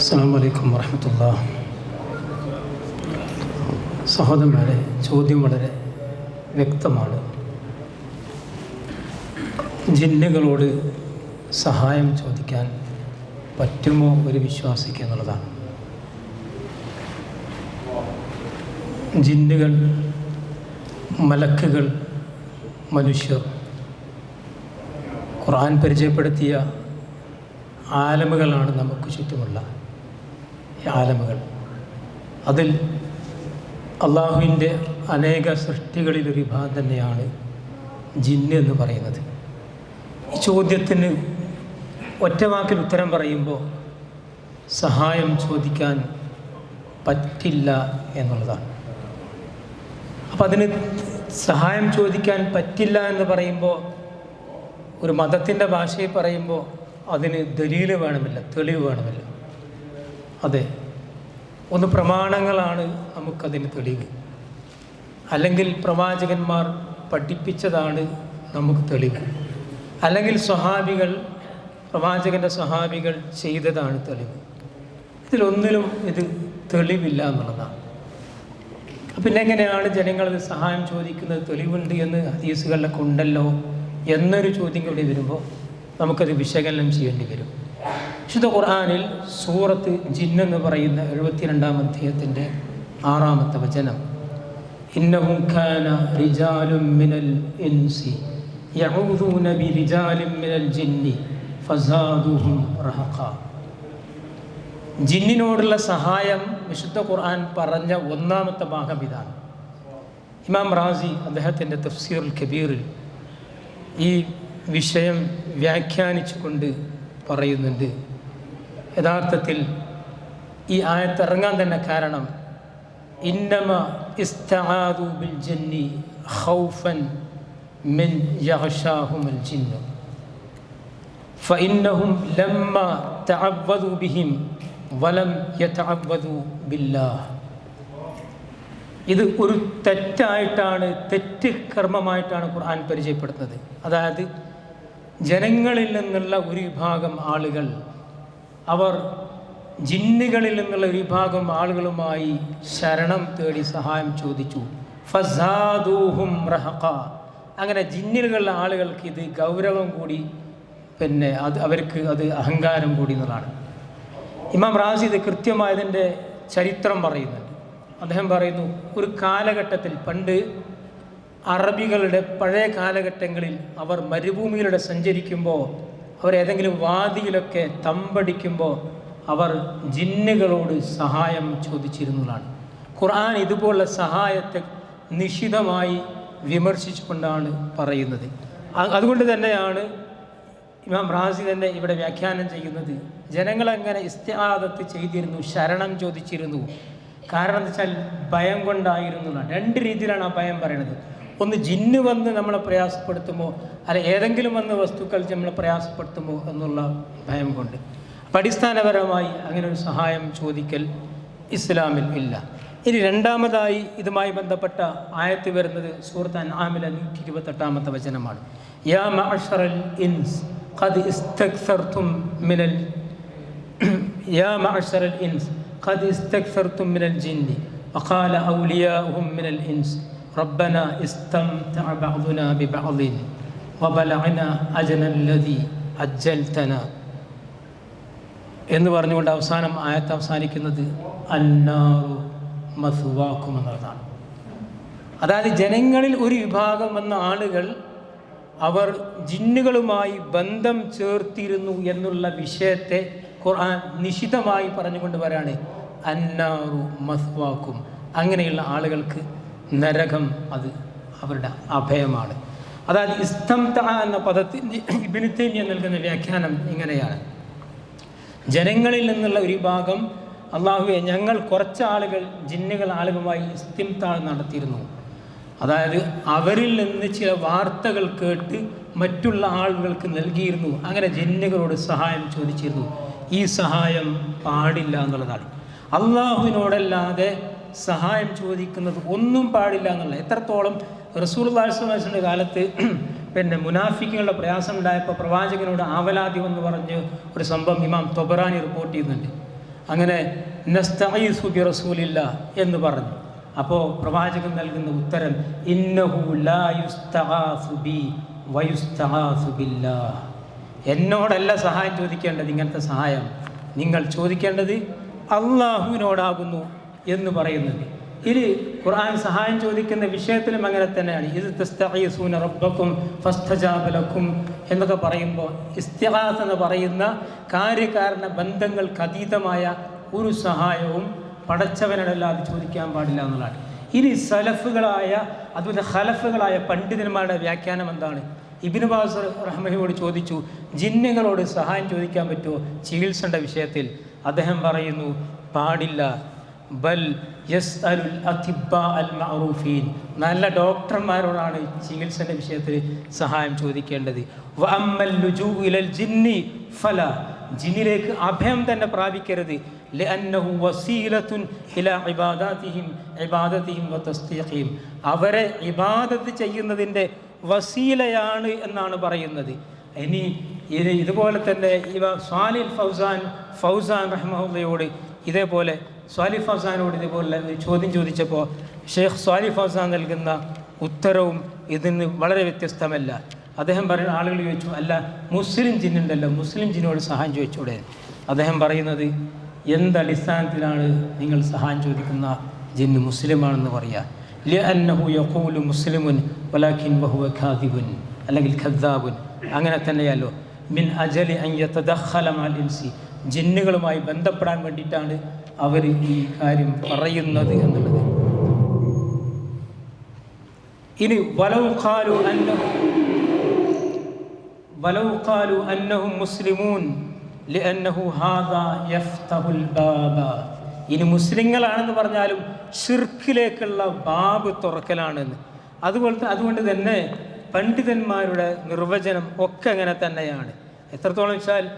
അസ്സാം വലൈക്കും വറഹമത്തുള്ള സഹോദരന്മാരെ ചോദ്യം വളരെ വ്യക്തമാണ്. ജിന്നുകളോട് സഹായം ചോദിക്കാൻ പറ്റുമോ ഒരു വിശ്വാസിക്ക് എന്നുള്ളതാണ്. ജിന്നുകൾ മലക്കുകൾ മനുഷ്യർ ഖുർആൻ പരിചയപ്പെടുത്തിയ ആലമുകളാണ് നമുക്ക് ചുറ്റുമുള്ള. ആലമുകൾ. അതിൽ അള്ളാഹുവിന്റെ അനേക സൃഷ്ടികളിലൊരു വിഭാഗം തന്നെയാണ് ജിന്ന് എന്ന് പറയുന്നത്. ഈ ചോദ്യത്തിന് ഒറ്റവാക്കിൽ ഉത്തരം പറയുമ്പോൾ സഹായം ചോദിക്കാൻ പറ്റില്ല എന്നുള്ളതാണ്. അപ്പം അതിന് സഹായം ചോദിക്കാൻ പറ്റില്ല എന്ന് പറയുമ്പോൾ ഒരു മതത്തിന്റെ ഭാഷയിൽ പറയുമ്പോൾ അതിന് ദലീൽ വേണമില്ല തെളിവ് വേണമില്ല. അതെ ഒന്ന് പ്രമാണങ്ങളാണ് നമുക്കതിന് തെളിവ്. അല്ലെങ്കിൽ പ്രവാചകന്മാർ പഠിപ്പിച്ചതാണ് നമുക്ക് തെളിവ്. അല്ലെങ്കിൽ സ്വഹാബികൾ പ്രവാചകന്റെ സ്വഹാബികൾ ചെയ്തതാണ് തെളിവ്. ഇതിലൊന്നിലും ഇത് തെളിവില്ല എന്നുള്ളതാണ്. പിന്നെ എങ്ങനെയാണ് ജനങ്ങളത് സഹായം ചോദിക്കുന്നത്? തെളിവുണ്ട് എന്ന് ഹദീസുകളിലൊക്കെ ഉണ്ടല്ലോ എന്നൊരു ചോദ്യം കൂടി വരുമ്പോൾ നമുക്കത് വിശകലനം ചെയ്യേണ്ടി വരും. വിശുദ്ധ ഖുർആാനിൽ സൂറത്ത് ജിന്നെന്ന് പറയുന്ന എഴുപത്തിരണ്ടാം അധ്യായത്തിന്റെ ആറാമത്തെ വചനം. ജിന്നിനോടുള്ള സഹായം വിശുദ്ധ ഖുർആൻ പറഞ്ഞ ഒന്നാമത്തെ ഭാഗം ഇതാണ്. ഇമാം റാസി അദ്ദേഹത്തിന്റെ തഫ്സീറുൽ കബീറിൽ ഈ വിഷയം വ്യാഖ്യാനിച്ചുകൊണ്ട് പറയുന്നുണ്ട്. യഥാർത്ഥത്തിൽ ഈ ആയത്തിറങ്ങാൻ തന്നെ കാരണം ഇന്നമ ഇസ്തആദു ബിൽ ജന്നി ഖൗഫൻ മിൻ യഗ്ഷാഹുമുൽ ജിന്നു فإنهم لما تعوذوا بهم ولم يتعوذوا بالله ഇത് ഒരു തെറ്റായിട്ടാണ് തെറ്റ് കർമ്മമായിട്ടാണ് ഖുർആൻ പരിചയപ്പെടുത്തുന്നത് അതായത് ജനങ്ങളിൽ നിന്നുള്ള ഒരു വിഭാഗം ആളുകൾ അവർ ജിന്നുകളിൽ നിന്നുള്ള ഒരു വിഭാഗം ആളുകളുമായി ശരണം തേടി സഹായം ചോദിച്ചു. ഫസാദൂഹും റഹഖ. അങ്ങനെ ജിന്നുകളുടെ ആളുകൾക്ക് ഇത് ഗൗരവം കൂടി പിന്നെ അത് അവർക്ക് അത് അഹങ്കാരം കൂടി എന്നുള്ളതാണ്. ഇമാം റാസി ഇത് കൃത്യമായതിന്റെ ചരിത്രം പറയുന്നുണ്ട്. അദ്ദേഹം പറയുന്നു ഒരു കാലഘട്ടത്തിൽ പണ്ട് അറബികളുടെ പഴയ കാലഘട്ടങ്ങളിൽ അവർ മരുഭൂമിയിലൂടെ സഞ്ചരിക്കുമ്പോൾ അവർ ഏതെങ്കിലും വാദിയിലൊക്കെ തമ്പടിക്കുമ്പോൾ അവർ ജിന്നുകളോട് സഹായം ചോദിച്ചിരുന്നതാണ്. ഖുർആൻ ഇതുപോലുള്ള സഹായത്തെ നിശിതമായി വിമർശിച്ചുകൊണ്ടാണ് പറയുന്നത്. അതുകൊണ്ട് തന്നെയാണ് ഇമാം റാസി തന്നെ ഇവിടെ വ്യാഖ്യാനം ചെയ്യുന്നത്. ജനങ്ങളെങ്ങനെ ഇസ്തിഹാദത്ത് ചെയ്തിരുന്നു ശരണം ചോദിച്ചിരുന്നു. കാരണം എന്താ വെച്ചാൽ ഭയം കൊണ്ടായിരുന്നു രണ്ട് രീതിയിലാണ് ആ ഭയം പറയുന്നത്. ഒന്ന് ജിന്ന് വന്ന് നമ്മളെ പ്രയാസപ്പെടുത്തുമോ? അല്ല ഏതെങ്കിലും വന്ന് വസ്തുക്കൾ നമ്മളെ പ്രയാസപ്പെടുത്തുമോ എന്നുള്ള ഭയം കൊണ്ട്. അപ്പം അടിസ്ഥാനപരമായി അങ്ങനെ ഒരു സഹായം ചോദിക്കൽ ഇസ്ലാമിൽ ഇല്ല. ഇനി രണ്ടാമതായി ഇതുമായി ബന്ധപ്പെട്ട ആയത്ത് വരുന്നത് സൂറത്ത് അൻആമിലെ നൂറ്റി ഇരുപത്തെട്ടാമത്തെ വചനമാണ്. യാ മഅഷറൽ ഇൻസ് ഖദ് ഇസ്തക്സർത്തും മിനൽ യാ മഅഷറൽ ഇൻസ് ഖദ് ഇസ്തക്സർത്തും മിനൽ ജിന്നി വഖാല ഔലിയാഹും മിനൽ ഇൻസ് ربنا استمتع بعضنا ببعض وبلغنا أجل الذي أجلتنا എന്ന് പറഞ്ഞുകൊണ്ട് അവസാനം ആയത്ത് അവസാനിക്കുന്നത് അന്നാറു മസുവാക്കും എന്നുള്ളതാണ് അതായത് ജനങ്ങളിൽ ഒരു വിഭാഗം വന്ന ആളുകൾ അവർ ജിന്നുകളുമായി ബന്ധം ചേർത്തിരുന്നു എന്നുള്ള വിഷയത്തെ ഖുർആൻ നിശിതമായി പറഞ്ഞുകൊണ്ട് വരാണ് അന്നാറു മസ്വാക്കും അങ്ങനെയുള്ള ആളുകൾക്ക് നരകം അത് അവരുടെ അഭയമാണ്. അതായത് ഇസ്തംത എന്ന പദത്തിന്റെ ഇബിനിത്തേമ്യ നൽകുന്ന വ്യാഖ്യാനം ഇങ്ങനെയാണ്. ജനങ്ങളിൽ നിന്നുള്ള ഒരു ഭാഗം അള്ളാഹുവെ ഞങ്ങൾ കുറച്ച് ആളുകൾ ജിന്നുകൾ ആളുകളുമായി ഇസ്തിംതാൾ നടത്തിയിരുന്നു. അതായത് അവരിൽ നിന്ന് ചില വാർത്തകൾ കേട്ട് മറ്റുള്ള ആളുകൾക്ക് നൽകിയിരുന്നു. അങ്ങനെ ജിന്നുകളോട് സഹായം ചോദിച്ചിരുന്നു. ഈ സഹായം പാടില്ല എന്നുള്ളതാണ്. അള്ളാഹുവിനോടല്ലാതെ സഹായം ചോദിക്കുന്നത് ഒന്നും പാടില്ല എന്നുള്ള എത്രത്തോളം റസൂൽ അള്ളാഹിസ്ലാമിന്റെ കാലത്ത് പിന്നെ മുനാഫിക്കുകളുടെ പ്രയാസം ഉണ്ടായപ്പോൾ പ്രവാചകനോട് ആവലാതി എന്ന് പറഞ്ഞ് ഒരു സംഭവം ഇമാം തൊബറാനി റിപ്പോർട്ട് ചെയ്യുന്നുണ്ട് അങ്ങനെ റസൂലില്ല എന്ന് പറഞ്ഞു. അപ്പോൾ പ്രവാചകൻ നൽകുന്ന ഉത്തരം ഇന്നഹു ലാ യുസ്തഗാസു ബി വയുസ്തഗാസു ബില്ലാഹ് എന്നോടല്ല സഹായം ചോദിക്കേണ്ടത് ഇങ്ങനത്തെ സഹായം. നിങ്ങൾ ചോദിക്കേണ്ടത് അള്ളാഹുവിനോടാകുന്നു എന്ന് പറയുന്നത്. ഇനി ഖുർആൻ സഹായം ചോദിക്കുന്ന വിഷയത്തിലും അങ്ങനെ തന്നെയാണ്. ഇത് തസ്തഈസൂന റബ്ബക്കും ഫസ്തജാബലക്കും എന്നൊക്കെ പറയുമ്പോൾ ഇസ്തിഹാസ് എന്ന് പറയുന്ന കാര്യകാരണ ബന്ധങ്ങൾക്ക് അതീതമായ ഒരു സഹായവും പടച്ചവനല്ലാതെ ചോദിക്കാൻ പാടില്ല എന്നുള്ളതാണ്. ഇനി സലഫുകളായ അതുപോലെ ഹലഫുകളായ പണ്ഡിതന്മാരുടെ വ്യാഖ്യാനം എന്താണ്? ഇബിന് ബാസർ റഹ്മഹിയോട് ചോദിച്ചു ജിന്നുകളോട് സഹായം ചോദിക്കാൻ പറ്റുമോ? ചികിത്സയുടെ വിഷയത്തിൽ അദ്ദേഹം പറയുന്നു പാടില്ല. ബൽ യസ് അലുൽ അത്തിബ അൽ നല്ല ഡോക്ടർമാരോടാണ് ചികിത്സയുടെ വിഷയത്തിൽ സഹായം ചോദിക്കേണ്ടത്. വ അമ്മൽ ലുജൂ ഇലൽ ജിന്നി ഫല. ജിന്നിലേക്ക് അഭയം തന്നെ പ്രാപിക്കരുത്. ലഅന്നഹു വസീലത്തുൻ ഇല ഇബാദാതിഹിം ഇബാദതിഹിം വതസ്തീഖിഹിം അവരെ ഇബാദത്ത് ചെയ്യുന്നതിന്റെ വസീലയാണ് എന്നാണ് പറയുന്നത്. ഇനി ഇതുപോലെ തന്നെ ഇവ സ്വാലിൽ ഫൗസാൻ ഫൗസാൻ റഹ്മഹുള്ളയോട് ഇതേപോലെ സ്വാലി ഫൗസാനോട് ഇതുപോലെ ചോദ്യം ചോദിച്ചപ്പോൾ ഷെയ്ഖ് സ്വാലി ഫൗസാൻ നൽകുന്ന ഉത്തരവും ഇതിന് വളരെ വ്യത്യസ്തമല്ല. അദ്ദേഹം പറയുന്ന ആളുകൾ ചോദിച്ചു അല്ല മുസ്ലിം ജിന്നുണ്ടല്ലോ മുസ്ലിം ജിന്നോട് സഹായം ചോദിച്ചൂടെ? അദ്ദേഹം പറയുന്നത് എന്തടിസ്ഥാനത്തിലാണ് നിങ്ങൾ സഹായം ചോദിക്കുന്ന ജിന്ന് മുസ്ലിമാണെന്ന് പറയുക മുസ്ലിമുൻ അല്ലെങ്കിൽ അങ്ങനെ തന്നെയല്ലോ. മിൻ അജലി അൻ യതദഖല ഇൻസി. ജിന്നുകളുമായി ബന്ധപ്പെടാൻ വേണ്ടിയിട്ടാണ് അവർ ഈ കാര്യം പറയുന്നത് എന്നുള്ളത്. ഇനി വലൗ ഖാലു അന്നഹു വലൗ ഖാലു അന്നഹും മുസ്ലിമൂൻ ഇനി മുസ്ലിങ്ങളാണെന്ന് പറഞ്ഞാലും ഷിർക്കിലേക്കുള്ള ബാബ് തുറക്കലാണെന്ന്. അതുപോലെ അതുകൊണ്ട് തന്നെ പണ്ഡിതന്മാരുടെ നിർവചനം ഒക്കെ അങ്ങനെ തന്നെയാണ്. എത്രത്തോളം വെച്ചാൽ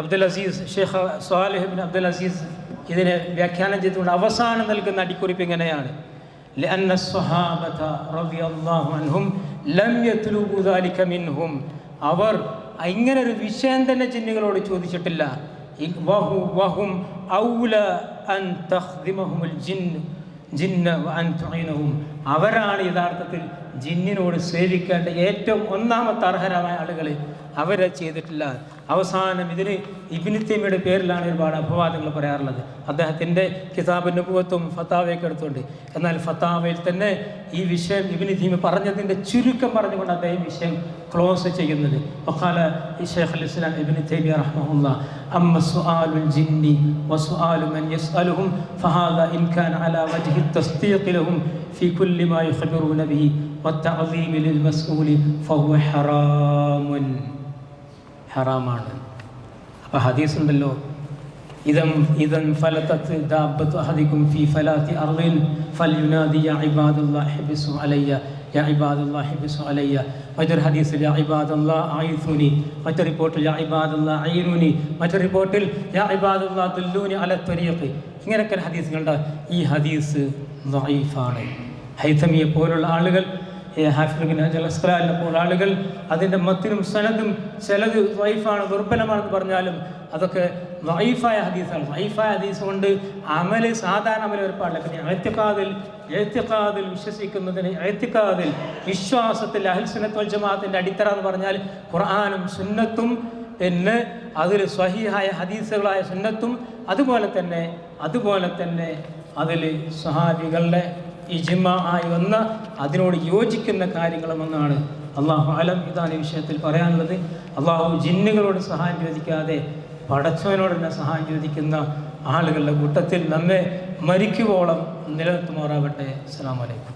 Abdul Aziz Sheikh Salih bin Abdul Aziz ഇതിനെ വ്യാഖ്യാനം ചെയ്തുകൊണ്ട് അവസാനം നൽകുന്ന അടിക്കുറിപ്പ് ഇങ്ങനെയാണ് لأن الصحابة رضي الله عنهم لم يطلبوا ذلك منهم അവർ ഇങ്ങനെ ഒരു വിഷയം തന്നെ ജിന്നുകളോട് ചോദിച്ചിട്ടില്ല ഇ- വഹു വഹും ഔല അൻ തഖ്ദിമഹുമുൽ ജിന്ന് ജിന്ന വഅൻ തുഈനഹും അവരാണ് യഥാർത്ഥത്തിൽ ജിന്നിനോട് സേവിക്കേണ്ട ഏറ്റവും ഒന്നാമത്തെ അർഹരായ ആളുകൾ അവരെ ചെയ്തിട്ടില്ല അവസാനം ഇതിൽ ഇബിനിത്തീമയുടെ പേരിലാണ് ഒരുപാട് അപവാദങ്ങൾ പറയാറുള്ളത്. അദ്ദേഹത്തിന്റെ കിതാബ് നുപുവത്തും ഫത്താവയൊക്കെ എടുത്തുകൊണ്ട്. എന്നാൽ ഫത്താവയിൽ തന്നെ ഈ വിഷയം ഇബിനിത്തീമ പറഞ്ഞതിന്റെ ചുരുക്കം പറഞ്ഞുകൊണ്ട് അദ്ദേഹം വിഷയം ക്ലോസ് ചെയ്യുന്നത്. ഒഹാല ഷേഖ് അൽ ഇസ്ലാം ഇബിൻ തൈമി റഹ്മുല്ല അമ്മ സുആലുൽ ജിന്നി വസുആലു മൻ യസ്അലുഹും ഫഹാദ ഇൻ കാൻ അലാ വജ്ഹി തസ്ദീഖി ലഹും ഫി കുല്ലി മാ യുഖ്ബിറൂന ബിഹി വത്തഅസീമി ലിൽ മസ്ഊലി ഫഹുവ ഹറാമുൻ. ഹറാമാണ്. അപ്പോൾ ഹദീസ് ഉണ്ടല്ലോ ഇതം ഇതൻ ഫലത്തത്ത് ദാബത്ത് ഹദിക്കും ഫി ഫലാത്തി അർദിൻ ഫൽയുനാദി യാ ഇബാദുല്ലാഹി ഹിബ്സു അലയ്യ യാ ഇബാദുല്ലാഹി ഹിബ്സു അലയ്യ. മറ്റൊരു ഹദീസിൽ യാ ഇബാദുല്ലാഹ് ആയിഫുനി മറ്റൊരു റിപ്പോർട്ടിൽ യാ ഇബാദുല്ലാഹ് ഐനുനി മറ്റൊരു റിപ്പോർട്ടിൽ യാ ഇബാദുല്ലാഹ് ദുല്ലൂനി അല ത്വരീഖ് ഇങ്ങനെയൊക്കെ ഹദീസുകളുണ്ട്. ഈ ഹദീസ് ദഈഫാണ് ഹൈതമിയെ പോലുള്ള ആളുകൾ ഹാഫിബിൻ അസ്കലാലിനെ പോലെ ആളുകൾ അതിന്റെ മത്തിനും സനദും ചിലത് വൈഫാണ് ദുർബലമാണെന്ന് പറഞ്ഞാലും അതൊക്കെ വൈഫായ ഹദീസാണ്. വൈഫായ ഹദീസ് കൊണ്ട് അമൽ സാധാരണ അമല ഒരു പാടില്ല. പിന്നെ എഴുത്തിക്കാതിൽ എഴുത്തിക്കാതിൽ വിശ്വസിക്കുന്നതിന് എഴുത്തിക്കാതിൽ വിശ്വാസത്തിൽ അഹിൽസുനത്തോൽ ജമാഅത്തിന്റെ അടിത്തറ എന്ന് പറഞ്ഞാൽ ഖുർആാനും സുന്നത്തും പിന്നെ അതിൽ സ്വഹീഹായ ഹദീസുകളായ സുന്നത്തും അതുപോലെ തന്നെ അതുപോലെ തന്നെ അതിൽ സഹാബികളുടെ ഇജ്മ ആയി വന്ന അതിനോട് യോജിക്കുന്ന കാര്യങ്ങളുമെന്നാണ്. അള്ളാഹു അലം ഇതാണ് ഈ വിഷയത്തിൽ പറയാനുള്ളത്. അള്ളാഹു ജിന്നുകളോട് സഹായം ചോദിക്കാതെ പടച്ചവനോട് തന്നെ സഹായം ചോദിക്കുന്ന ആളുകളുടെ കൂട്ടത്തിൽ നമ്മെ മരിക്കുവോളം നിലനിർത്തുമാറാവട്ടെ അസ്സാം വലൈക്കും